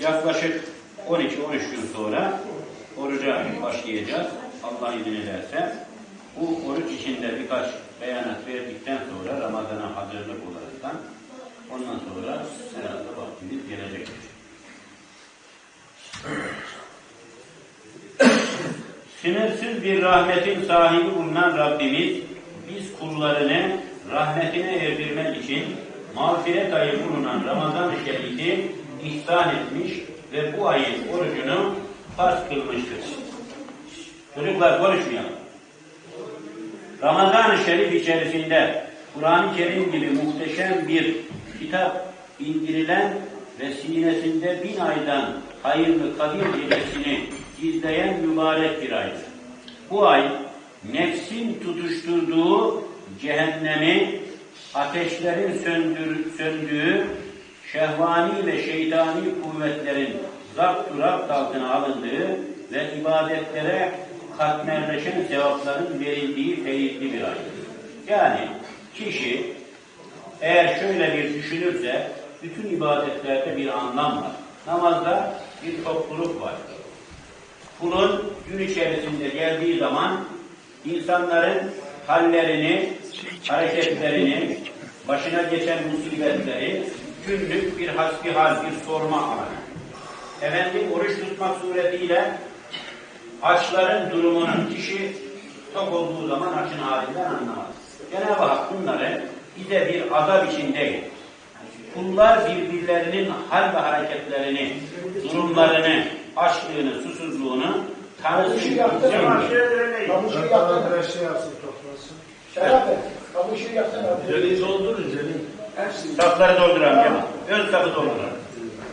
Yaklaşık 12-13 gün sonra oruca başlayacağız. Allah izin ederse. Bu oruç içinde birkaç beyanat verdikten sonra Ramazan'a hazırlık olaraktan ondan sonra herhalde vaktimiz gelecektir. Sınırsız bir rahmetin sahibi bulunan Rabbimiz biz kullarını rahmetine erdirmek için mağfiret ayı bulunan Ramazan-ı Şerif'i ihsan etmiş ve bu ayın orucunu farz kılmıştır. Çocuklar konuşmayalım. Ramazan-ı Şerif içerisinde Kur'an-ı Kerim gibi muhteşem bir kitap indirilen ve sinesinde bin aydan hayırlı Kadir gecesini gizleyen mübarek bir aydır. Bu ay nefsin tutuşturduğu cehennemi ateşlerin söndür, söndüğü şehvani ve şeytani kuvvetlerin zapt rapt altına alındığı ve ibadetlere katmerleşen sevapların verildiği feyizli bir aydır. Yani kişi eğer şöyle bir düşünürse bütün ibadetlerde bir anlam var. Namazda bir topluluk var. Kulun gün içerisinde geldiği zaman insanların hallerini, hareketlerini, başına geçen musibetleri günlük bir hasbihal, bir sorma alanı. Efendim oruç tutmak suretiyle açların durumunu kişi tok olduğu zaman açın halinden anlamaz. Cenab-ı Hak bunları bize bir azap için değil, kullar birbirlerinin hal ve hareketlerini, durumlarını, açlığını, susuzluğunu tanısın. Kamışı tane şey yapsın toplasın. Şerap et. Kamışı. Jeli doldurun jeli. Hepsini. Safları dolduralım Cemal. Ön safı dolduralım.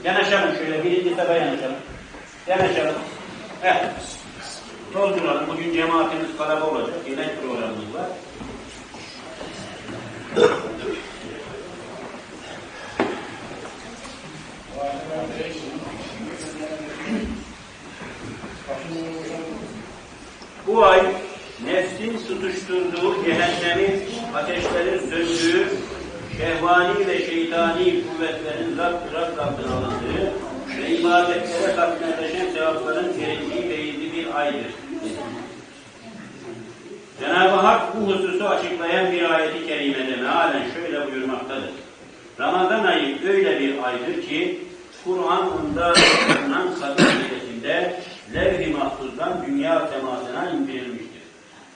Yanaşalım şöyle. Birinci safa yanaşalım. Yanaşalım. Evet. Dolduralım. Bugün cemaatimiz kalabalık olacak. Yemek programımız var. Bu ay nefsin tutuşturduğu cehennemi ateşlerin söndüğü, şehvani ve şeytani kuvvetlerin rapt altına alındığı ve ibadetlere katmerleşen sevapların verildiği beyizli bir aydır. Cenab-ı Hak bu hususu açıklayan bir ayeti kerimede mealen şöyle buyurmaktadır. Ramazan ayı öyle bir aydır ki Kur'an onda bulunan kadın gecesinde levh-i mahfuzdan dünya semasına indirilmiştir.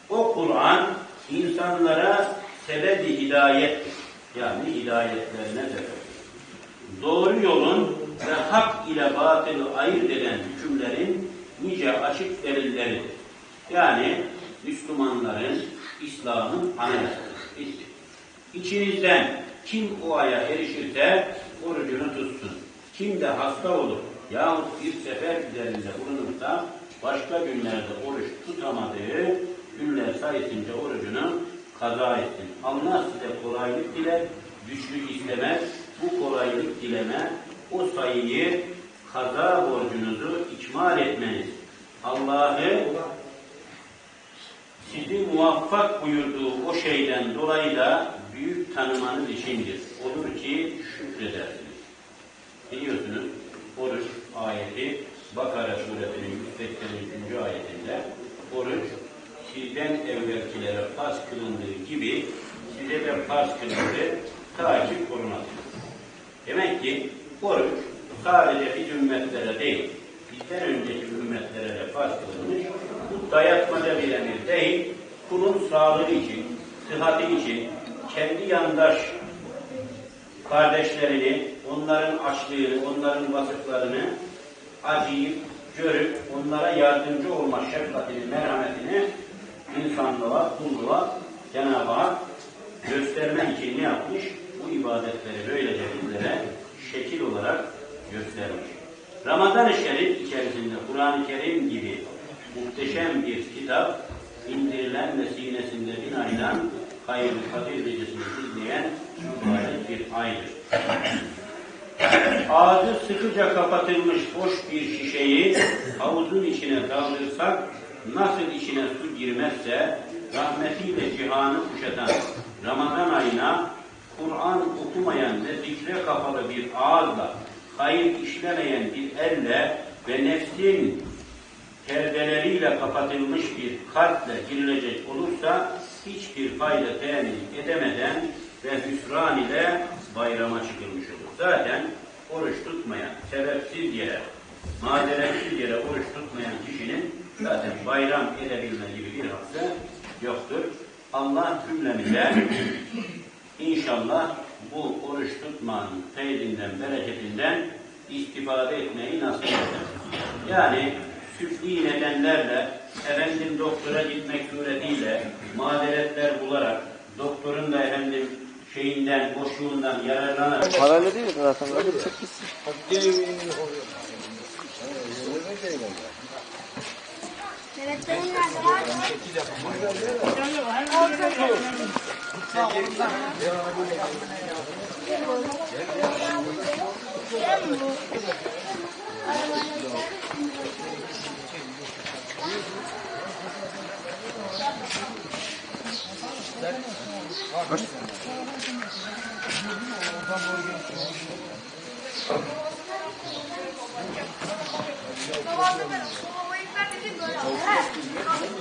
O Kur'an insanlara sebebi hidayettir. Yani hidayetlerine sebep. Doğru yolun ve hak ile batılı ayırt eden hükümlerin nice açık delilleridir. Yani Müslümanların, İslam'ın anayasasıdır. İçinizden kim o aya erişirse orucunu tutsun. Kim de hasta olur yahut bir sefer üzerinde bulunursa başka günlerde oruç tutamadığı günler sayısınca orucunu kaza etsin. Allah size kolaylık diler, güçlük istemez. Bu kolaylık dileme o sayıyı kaza borcunuzu ikmal etmeniz. Allah'ı sizi muvaffak buyurduğu o şeyden dolayı da büyük tanımanız içindir. Olur ki şükredersiniz. Biliyorsunuz oruç ayeti Bakara suresinin 183. ayetinde oruç sizden evvelkilere farz kılındığı gibi size de farz kılındı ta ki korunasınız. Demek ki oruç sadece bir ümmetlere değil, bizden önceki ümmetlere de farz kılınmış. Bu dayatmaca bir emir değil, kulun sağlığı için, sıhhati için, kendi yandaş kardeşlerini, onların açlığını, onların vasıflarını acıyıp, görüp, onlara yardımcı olma şefkatini, merhametini insanlığa, kulluğa Cenab-ı Hak göstermek için ne yapmış? Bu ibadetleri böylece bizlere şekil olarak göstermiş. Ramazan-ı Şerif içerisinde Kur'an-ı Kerim gibi muhteşem bir kitap indirilen ve sinesinde bin aydan hayırlı kadir gecesini izleyen mübarek bir aydır. Ağzı sıkıca kapatılmış boş bir şişeyi havuzun içine kaldırsak nasıl içine su girmezse rahmetiyle cihanı kuşatan Ramazan ayına Kur'an okumayan ve zikre kapalı bir ağızla hayır işlemeyen bir elle ve nefsin perdeleriyle kapatılmış bir kalple girilecek olursa hiçbir fayda temin edemeden ve hüsran ile bayrama çıkılmış olur. Zaten oruç tutmayan, sebepsiz yere, mazeretsiz yere oruç tutmayan kişinin zaten bayram edebilme gibi bir hakkı yoktur. Allah cümlemize İnşallah bu oruç tutmanın feyzinden, bereketinden istifade etmeyi nasip eder. Yani süfli nedenlerle, efendim doktora gitmek suretiyle, mazeretler bularak, doktorun da efendim şeyinden, boşluğundan yararlanarak Parayla değil mi zaten? Öyle bir çekmişsin. Yönetmenin nerede var?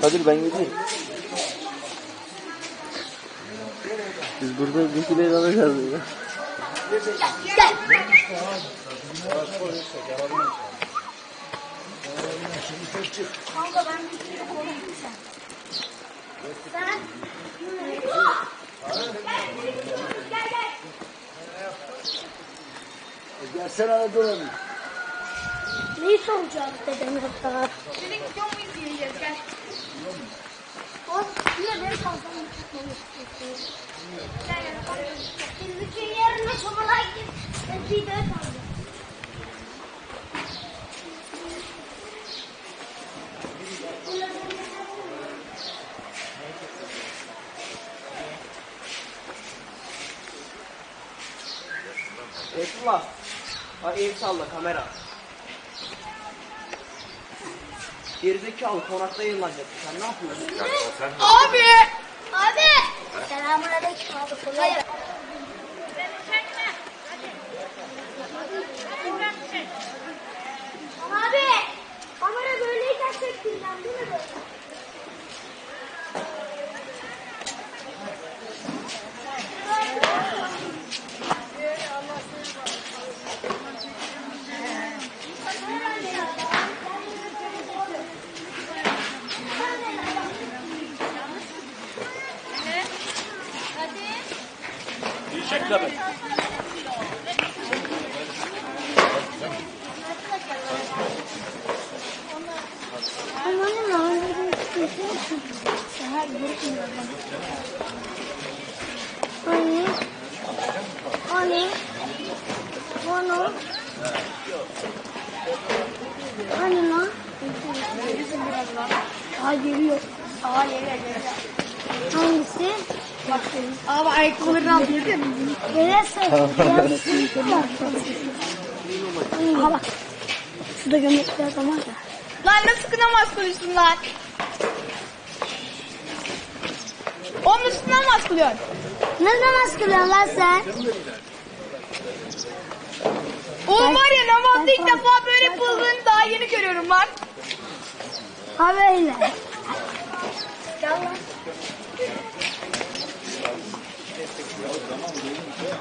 Kadir ben gideyim. Biz burada bizimkileri alacağız ya. Gel. Kanka ben bir şey konuştum sen. Sen? Gel gel. Gelsene dolanın. Neyi soracağız dedem hatta? Senin video mu izleyeceğiz? Gel. O yine benim kalkamı tutmamı istiyorsun. Gel gel. Biz bütün yarın aşamalar gidip video kaldı. Eyvallah. Ha el salla kamera. Gerizekalı konakta yayınlanacak. Sen ne yapıyorsun? Abi! Abi! Selamünaleyküm abi. Kolay gelsin. Abi! Kamera böyleyken çektiğinden değil mi böyle? Seher görmüyorum. Anne. Anne. Bana. Anne lan. Aa geliyor. Aa geliyor. Hangisi? Abi ayakkabılarını al diye mi? Gelirse. Aha bak. Şurada gömlekli adam var ya. Lan nasıl kınamaz konuştun lan? Onun üstüne namaz kılıyorsun. Ne namaz kılıyorsun lan sen? Oğlum var ya namazda ilk defa böyle yapıldığını daha yeni görüyorum lan. Ha böyle. Gel lan. Abi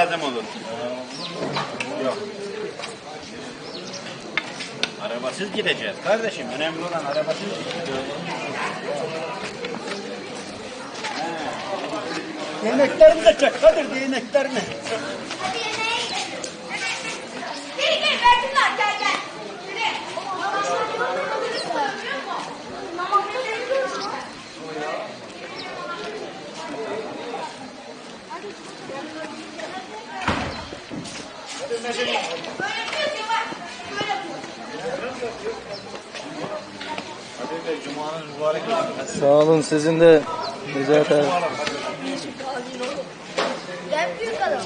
lazım olur. Yok. Arabasız gideceğiz kardeşim. Önemli olan arabasız gideceğiz. Değneklerini de çek Kadir değneklerini. Gel gel versinler gel gel. Yürü. Namaz kılıyor musun? Sağ olun sizin de Necati abi.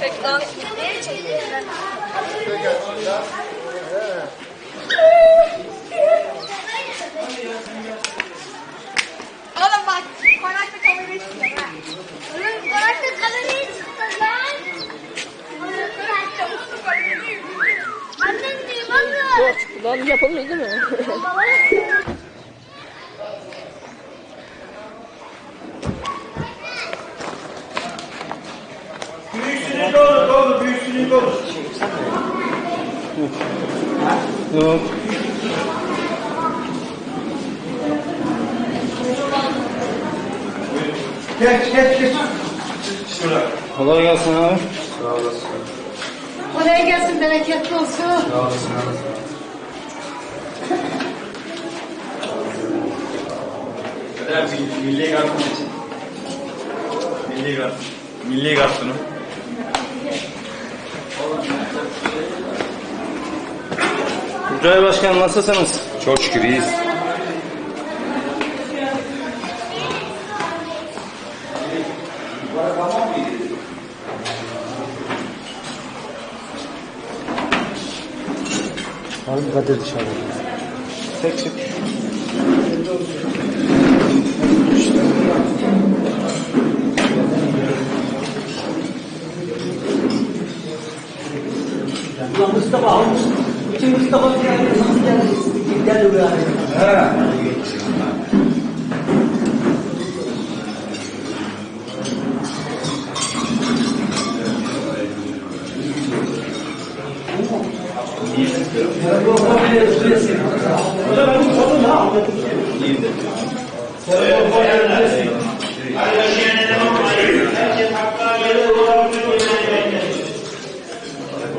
Çek lan. Oğlum bak konakta ha. Oğlum konakta kamerayı tuttu lan. Annem diyeyim anne. Lan yapılmıyor değil mi? Büyüksünü doğru, doğru, büyüksünü doğru. Yok. Geç geç geç. Kolay gelsin abi. Kolay gelsin, bereketli olsun. Milli garson için. Milli garson. Milli garsonu. Tuncay Başkan nasılsınız? Çok şükür iyiyiz. Hangi kader dışarıda? Tek çık.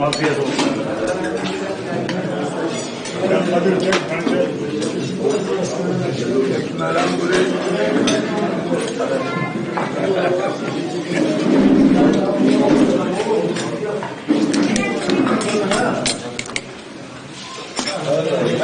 Afiyet olsun. Merhaba buraya.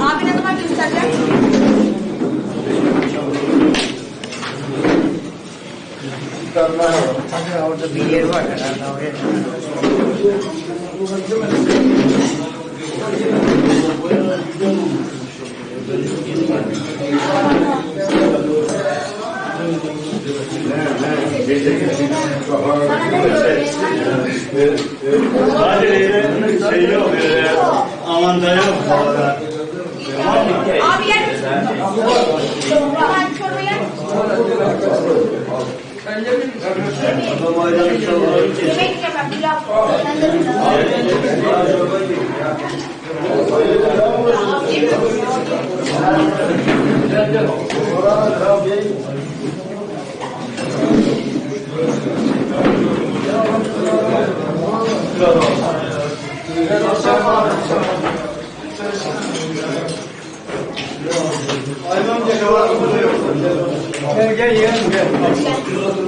Abi ne zaman gösterecek? Orada bir yer var herhalde oraya. Sadece şey yok, avantaj yok. Abi gel. Çorba gel. Gel gel gel.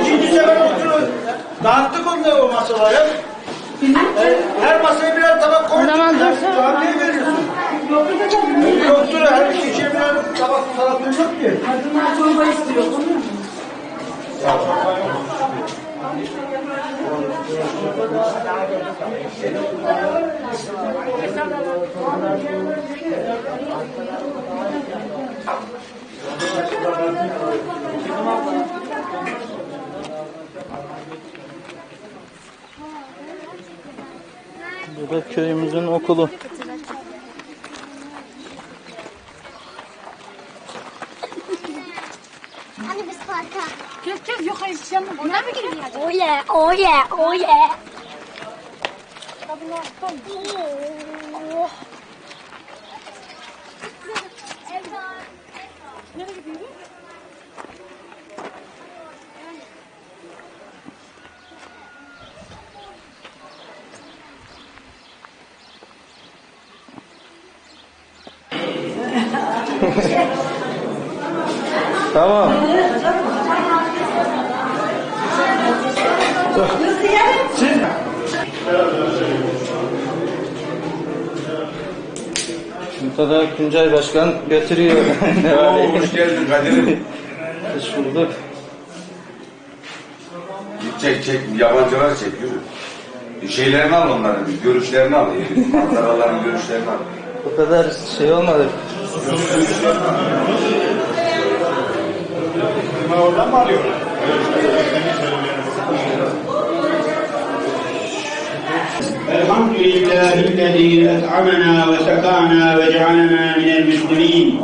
İkinci sefer oturuyor. Dağıttık onları o masaları. Her masaya birer tabak koyduk. Zaman dursun. Niye veriyorsun? Yoktur. Her kişiye birer tabak salatın yok ki. Kadınlar çorba istiyor. Bu da köyümüzün okulu. Yapma. Onlar mı giriyor? Oh yeah, oh yeah, oh yeah. Oh. Nereye gidiyor? Tamam. Burada da Tuncay Başkan götürüyor. Ne var? Hoş geldin Kadir'im. Hoş bulduk. Çek çek, yabancılar çek yürü. Şeylerini al onların, görüşlerini al. Manzaraların görüşlerini al. Bu kadar şey olmadı. Oradan mı alıyorlar? الحمد لله الذي أطعمنا وسقانا وجعلنا من المسلمين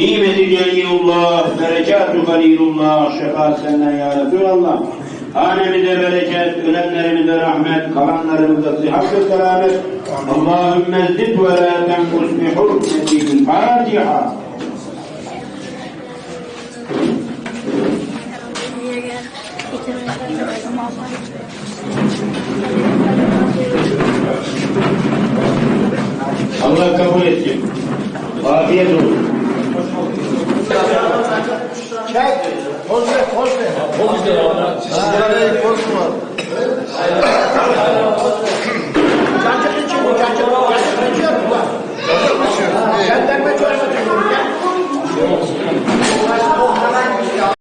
Nimeti Celilullah, berekatü Halilullah, şefaat senden ya Resulallah. Hanemize bereket, ölenlerimize rahmet, kalanlarımıza sıhhat ve selamet. Allahümme zid ve la tenkus bi hurmetil Fatiha. Allah kabul etsin. Afiyet olsun. Çek. Poz ver, poz ver. Poz ver. Sizlere poz var. Çançak için bu, çançak. Çançak için bu. Çançak için bu. Çançak için bu.